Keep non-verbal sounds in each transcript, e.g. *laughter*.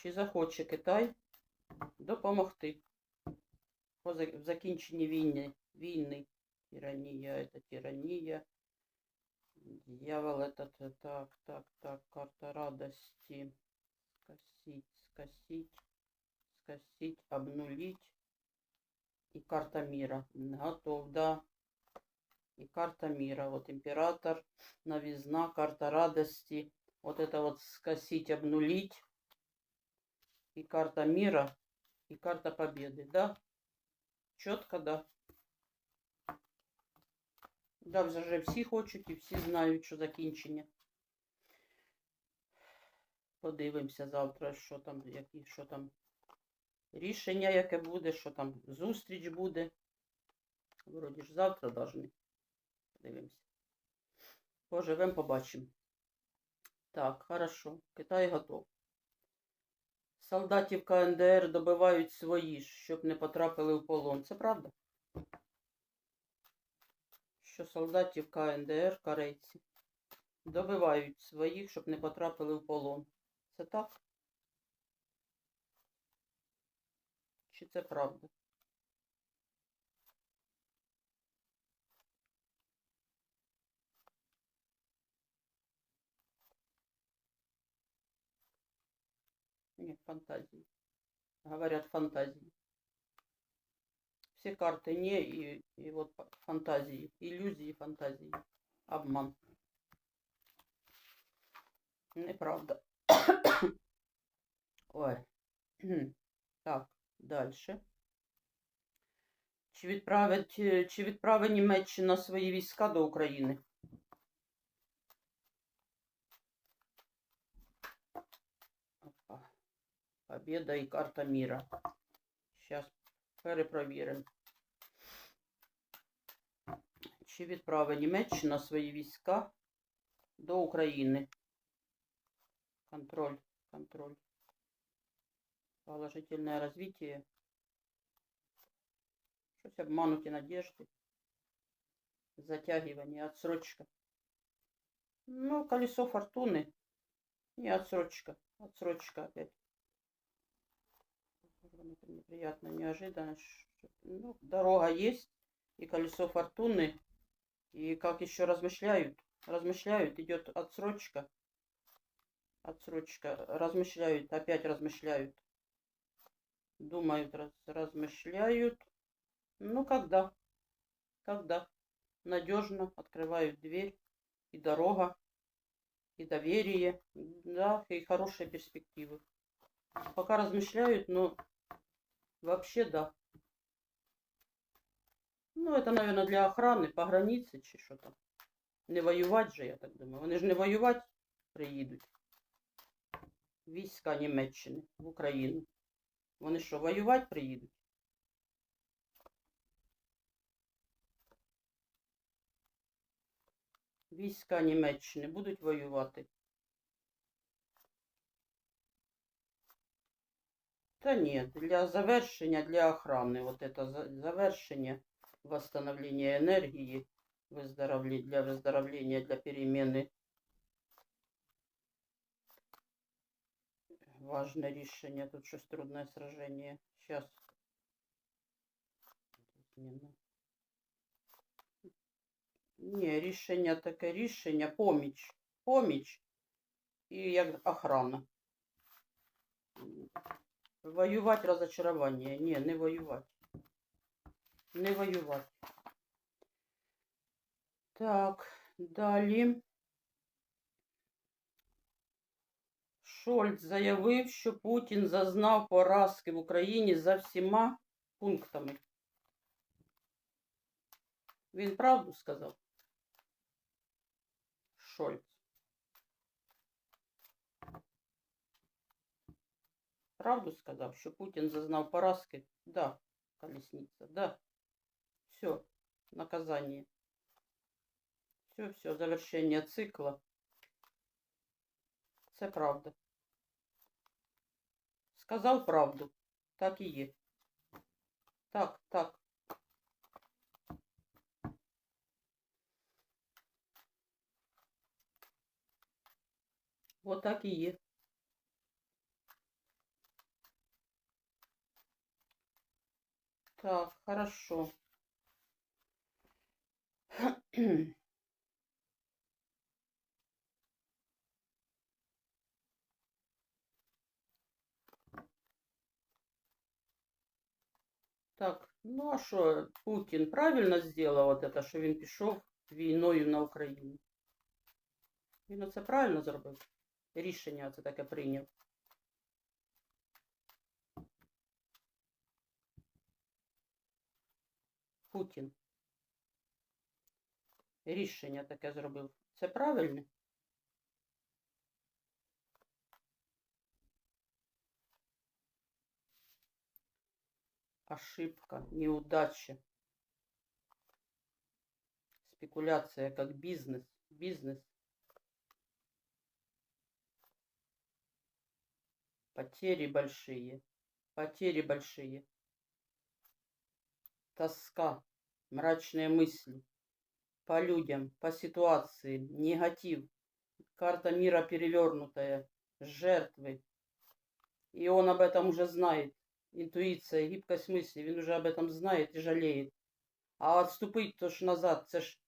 Чи захоче Китай допомогти по за- в закінченні війни, війни. Тиранія, это тиранія. Дьявол, этот, э, так, так, так, карта радости. Скосить, скосить, скосить, обнулить. И карта мира. Готов, да. И карта мира. Вот император, новизна, карта радости. Вот это вот скосить, обнулить. И карта мира, и карта победы, да? Четко, да. Да, вже всі хочуть і всі знають, що закінчення. Подивимося завтра, що там, які, що там рішення, яке буде, що там зустріч буде. Вроді ж завтра должны. Подивимося. Поживемо, побачимо. Так, хорошо. Китай готов. Солдатів КНДР добивають свої, щоб не потрапили в полон. Це правда? Що солдатів КНДР, корейці, добивають своїх, щоб не потрапили в полон. Це так? Чи це правда? Нет, фантазии. Говорят, фантазии. Все карты не, и, и вот фа- фантазии. Иллюзии, фантазии. Обман. Неправда. *coughs* Ой. *coughs* Так, дальше. Чи відправить, е, чи відправить Німеччина свої війська до України? Победа і карта мира. Сейчас перепровіримо. Чи відправить Німеччина свої війська до України? Контроль, контроль. Положительное развитие. Щось обмануті надежды. Затягивание, отсрочка. Ну, колесо фортуны. Не отсрочка. Отсрочка опять. Неприятно, неожиданно. Ну, дорога есть. И колесо фортуны. И как еще размышляют? Размышляют, идет отсрочка. Отсрочка. Размышляют, опять размышляют. Думают, раз, размышляют. Ну, когда? Когда? Надежно открывают дверь. И дорога. И доверие. Да, и хорошие перспективы. Пока размышляют, но вообще да. Ну, это, наверное, для охраны по границе чи що там. Не воювати же, я так думаю. Вони ж не воювати приїдуть. Війська Німеччини в Україну. Вони що, воювати приїдуть? Війська Німеччини будуть воювати. Та ні, для завершення, для охрани. Вот это за- завершення, восстановлення енергії, выздоровле- для выздоровления, для перемены. Важное решение. Тут щось трудное сражение. Сейчас. Ні, рішення таке рішення, поміч. Поміч і як охрана. Воювати розочарування. Ні, не воювати. Не воювати. Так, далі. Шольц заявив, що Путін зазнав поразки в Україні за всіма пунктами. Він правду сказав? Шольц. Правду сказав, що Путін зазнав поразки? Да, колесниця, да. Все, наказание. Все, все, завершення цикла. Це правда. Сказав правду. Так і є. Так, так. Вот так і є. Так, хорошо. Так, ну а що, Путін правильно зробив от это, що він пішов війною на Україну? Він оце правильно зробив? Рішення оце таке прийняв. Путін. Рішення таке зробив. Це правильне? Ошибка, неудача. Спекуляция как бизнес. Бизнес. Потери большие. Потери большие Тоска. Мрачные мысли. По людям, по ситуации. Негатив. Карта мира перевернутая. Жертвы. И он об этом уже знает. Інтуїція, гибкость мысли, він уже об этом знає і жаліє. А отступить то ж назад, це ж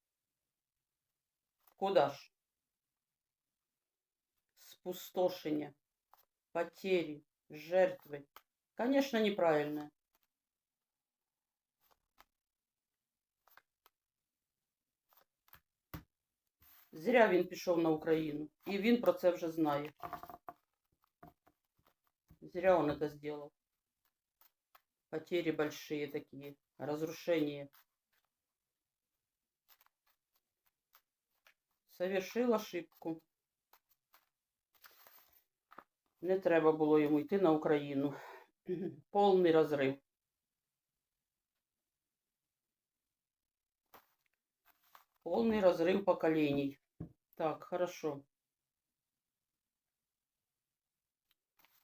куда ж? Спустошення, потери, жертви. Конечно, неправильно. Зря він пішов на Україну. І він про це вже знає. Зря он это сделал. Потери большие такие, разрушения. Совершил ошибку. Не треба було йому йти на Україну. *clears throat* Повний розрив. Повний розрив поколений. Так, хорошо.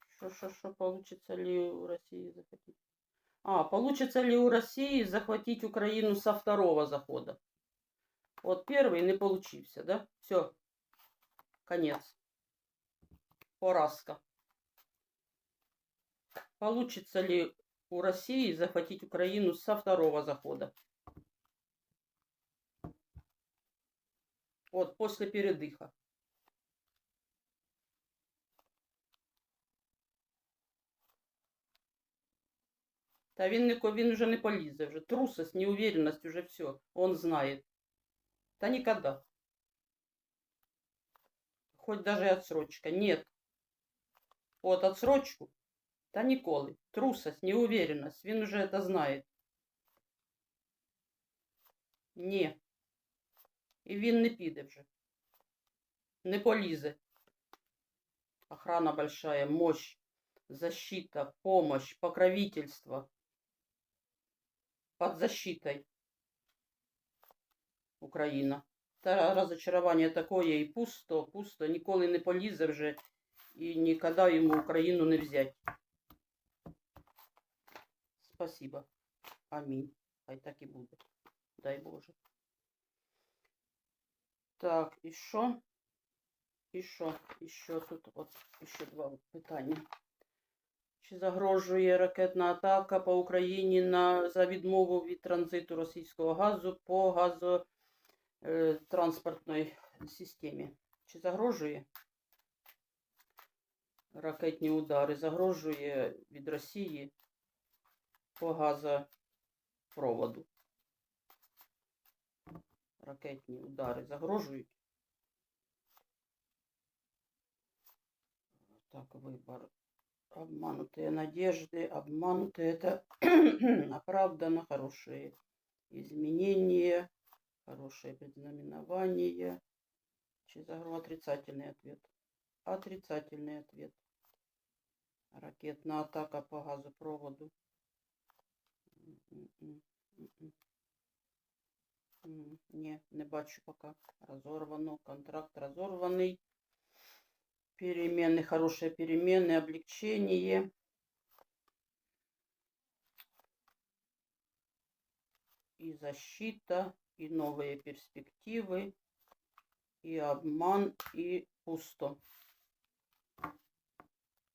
Что, что, получится ли у России захотеть? А, получится ли у России захватить Украину со второго захода? Вот первый не получился, да? Все. Конец. Поразка. Получится ли у России захватить Украину со второго захода? Вот, после передыха. Та він, не, ко- він вже не полізе, вже трусость, неуверенность, уже все. Он знает. Та никогда. Хоть даже и отсрочка. Нет. Вот отсрочку. Та ніколи. Трусость, неуверенность. Він уже это знает. Ні. І він не піде вже. Не полізе. Охрана большая, мощь, защита, помощь, покровительство. Под защитой. Україна. Та розочарування такое і пусто, пусто, ніколи не полізе вже і ніколи йому Україну не взять. Спасибо. Амінь. Хай так і буде. Дай Боже. Так, і що? І що? І що тут? От ще два питання. Чи загрожує ракетна атака по Україні на, за відмову від транзиту російського газу по газотранспортній системі? Чи загрожує ракетні удари? Загрожує від Росії по газопроводу? Ракетні удари загрожують? Так, выбор. Обманутые надежды, обманутые это *clears throat* оправдано, хорошие изменения, хорошее предзнаменование. Чизагру отрицательный ответ. Отрицательный ответ. Ракетная атака по газопроводу. М-м-м, м-м. М, Ні, не бачу пока. Разорвано. Контракт разорваний. Перемены, хорошие перемены, облегчение. И защита, и новые перспективы, и обман, и пусто.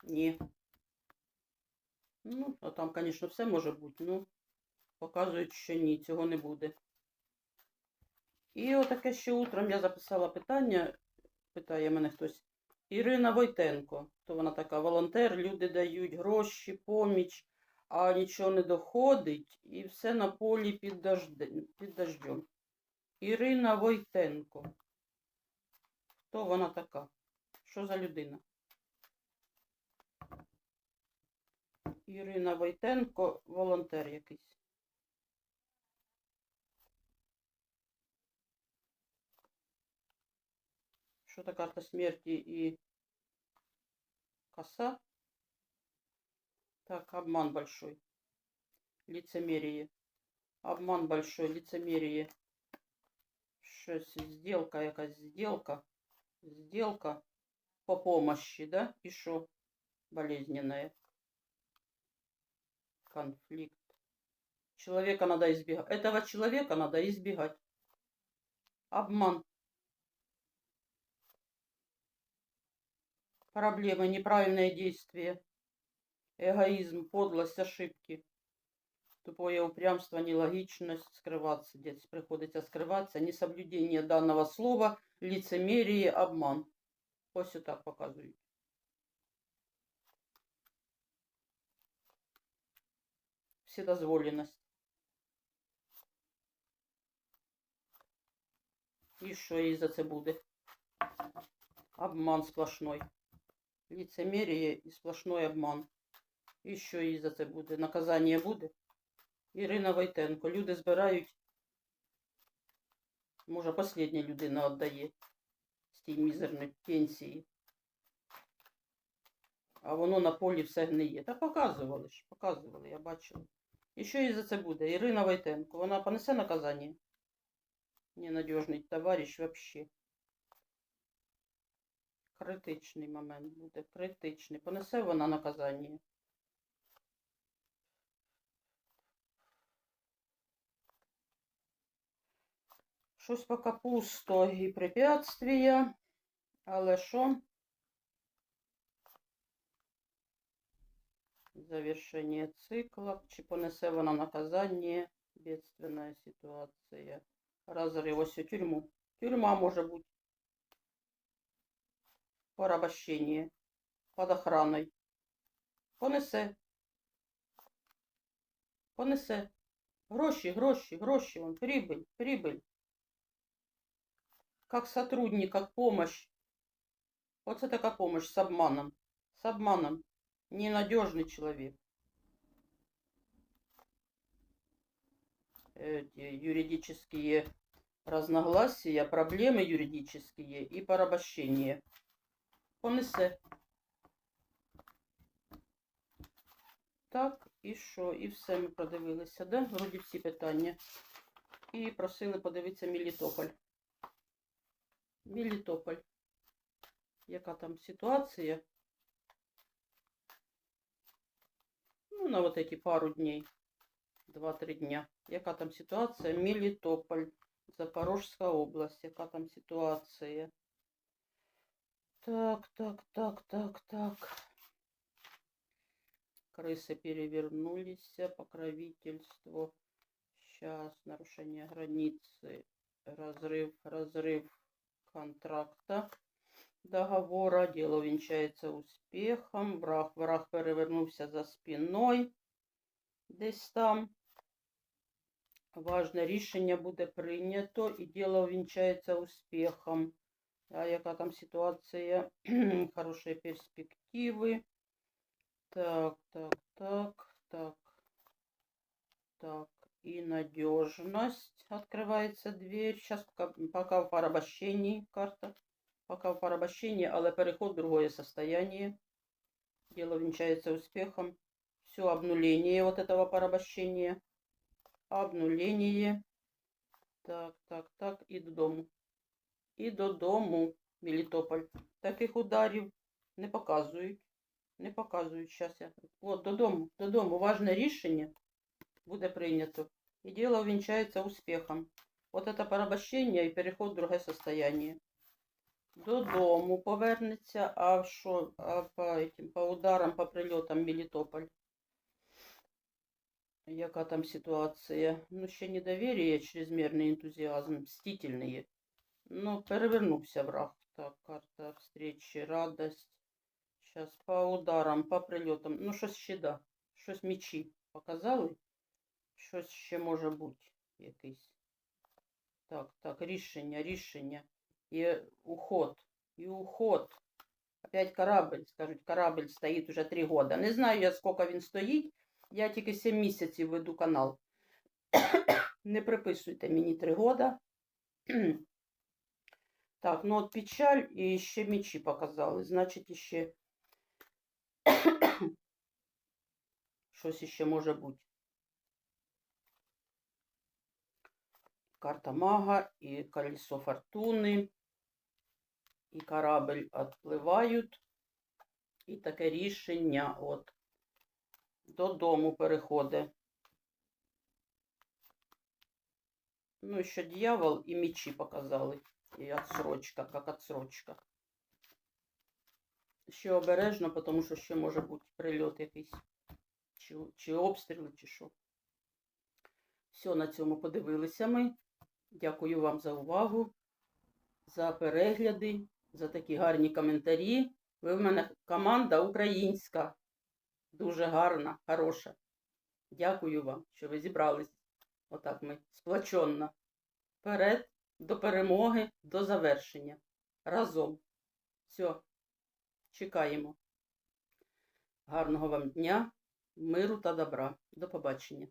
Не. Ну, а там, конечно, все може бути, ну, Показують, що ні, цього не буде. І отаке ще утром я записала питання, питає мене хтось. Ірина Войтенко, то вона така волонтер, люди дають гроші, поміч, а нічого не доходить, і все на полі під, дождем, під дождем. Ірина Войтенко. Хто вона така? Що за людина? Ірина Войтенко, волонтер якийсь. Что-то карта смерти и коса. Так, обман большой. Лицемерие. Обман большой, лицемерие. Щось, сделка якась, сделка. Сделка по помощи, да? И что? Болезненная. Конфликт. Человека надо избегать. Этого человека надо избегать. Обман. Проблемы, неправильное действие, эгоизм, подлость, ошибки, тупое упрямство, нелогичность, скрываться. Здесь приходится скрываться, несоблюдение данного слова, лицемерие, обман. Ось так показують. Вседозволенность. І що їй за це буде? Обман сплошной. Лицемерие і сплошной обман. І що їй за це буде? Наказання буде? Ірина Войтенко. Люди збирають. Може, остання людина віддає з тієї мізерної пенсії. А воно на полі все гниє. Та показували ж, показували, я бачила. І що їй за це буде? Ірина Войтенко. Вона понесе наказання? Ненадіжний товариш вообще. Критичний момент буде, критичний. Понесе вона наказання. Щось поки пусто і препятствия, але що? Завершення цикла. Чи понесе вона наказання? Бедственная ситуація. Розрив ось у тюрму. Тюрма може бути. порабощение под охраной. Понесе. Понесе. Гроші, гроші, гроші, он, прибыль, прибыль. Как сотрудник, как помощь. Вот это такая помощь с обманом. С обманом. Ненадежный человек. Эти юридические разногласия, проблемы юридические и порабощение. Понесе. Так, і що? І все ми продивилися, да? Вроді всі питання. І просили подивитися Мелітополь. Мелітополь. Яка там ситуація? Ну, на вот эти пару дней. Два-три дня. Яка там ситуація? Мелітополь. Запорожська область. Яка там ситуація? Так, так, так, так, так. Крысы перевернулись. Покровительство. Сейчас нарушение границы. Разрыв, разрыв контракта. Договора. Дело венчается успехом. Враг, враг перевернувся за спиною. Десь там. Важне рішення буде прийнято і діло вінчається успіхом. А яка там ситуація? *clears throat* Хороші перспективи. Так, так, так, так. Так, и надежность. Открывается дверь. Сейчас пока, пока в порабощении карта. Пока в порабощении, але переход в другое состояние. Дело венчается успехом. Все обнуление вот этого порабощения. Обнуление. Так, так, так. І додому. І додому, Мелітополь. Таких ударів не показують. Не показують зараз. От, додому, додому. Важне рішення буде прийнято. І діло вінчається успіхом. От це порабощення і переход в друге состояние. Додому повернеться, а що а по, этим, по ударам, по прильотам Мелітополь. Яка там ситуація? Ну, ще недоверие, чрезмірний ентузіазм, мстительний. Ну, перевернувся враг. Так, карта встречи, радость. Сейчас по ударам, по прильотам. Ну, щось ще да. Щось мечі показали. Щось ще може бути якийсь. Так, так, рішення, рішення. І уход. І уход. Опять корабль. Скажуть, корабль стоїть уже три года. Не знаю я, скільки він стоїть. Я тільки 7 місяців веду канал. *coughs* Не приписуйте мені 3 года. Так, ну от печаль і ще мечі показали. Значить, іще щось *coughs* іще може бути. Карта мага і колесо фортуни. І корабль відпливають. І таке рішення от додому переходить. Ну, ще дьявол і мечі показали. І отсрочка, як отсрочка. Ще обережно, тому що ще може бути прильот якийсь. Чи, чи обстріли, чи що. Все, на цьому подивилися ми. Дякую вам за увагу, за перегляди, за такі гарні коментарі. Ви в мене команда українська. Дуже гарна, хороша. Дякую вам, що ви зібрались. Отак ми сплаченно. Вперед, до перемоги, до завершення. Разом. Все. Чекаємо. Гарного вам дня, миру та добра. До побачення.